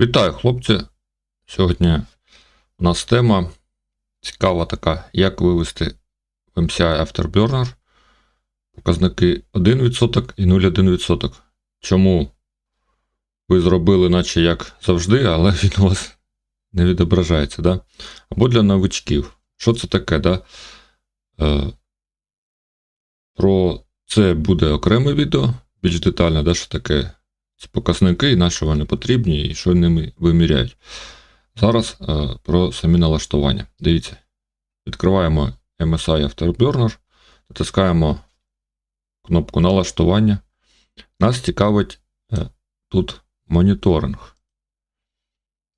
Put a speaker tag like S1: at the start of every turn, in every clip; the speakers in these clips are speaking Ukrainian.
S1: Вітаю, хлопці. Сьогодні у нас тема цікава така, як вивести в MCI Afterburner показники 1% і 0,1%. Чому ви зробили, наче як завжди, але він у вас не відображається, да? Або для новичків. Що це таке, да? Е, про це буде окреме відео, більш детально, да, що таке ці показники, на що вони потрібні, і що ними виміряють. Зараз е, про самі налаштування. Дивіться, відкриваємо MSI Afterburner, натискаємо кнопку налаштування. Нас цікавить е, тут моніторинг.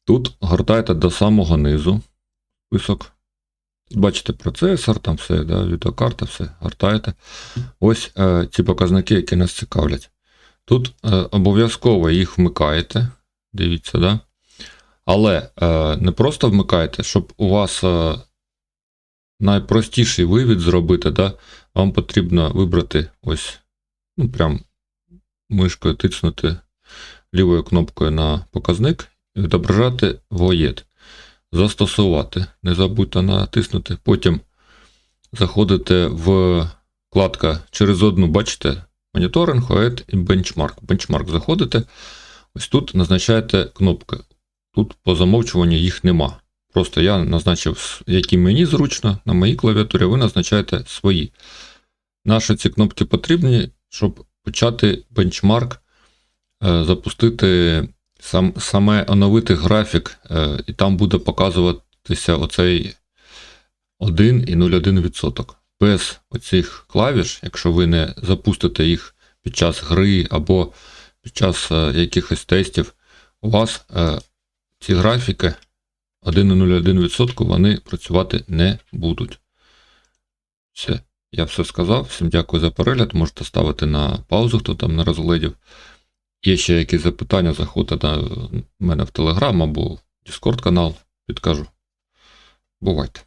S1: Тут гортайте до самого низу список. Тут бачите процесор, там все, да, відеокарта, все, гортаєте. Ось е, ці показники, які нас цікавлять. Тут е, обов'язково їх вмикаєте. Дивіться, да? Але е, не просто вмикаєте, щоб у вас е, найпростіший вивід зробити, да? вам потрібно вибрати ось, ну, прям мишкою тиснути лівою кнопкою на показник і відображати воєд. Застосувати. Не забудьте натиснути. Потім заходите в вкладка через одну, бачите, моніторинг, OED і бенчмарк. Бенчмарк заходите. Ось тут назначаєте кнопки. Тут по замовчуванню їх нема. Просто я назначив, які мені зручно, на моїй клавіатурі, ви назначаєте свої. Наші ці кнопки потрібні, щоб почати бенчмарк, е, запустити сам, саме оновити графік, е, і там буде показуватися оцей 1 і 0,1%. Без оцих клавіш, якщо ви не запустите їх під час гри або під час е, якихось тестів, у вас е, ці графіки 1,01% вони працювати не будуть. Все, я все сказав. Всім дякую за перегляд. Можете ставити на паузу, хто там не розглядів. Є ще якісь запитання, заходьте на мене в Telegram або в Discord канал, підкажу. Бувайте.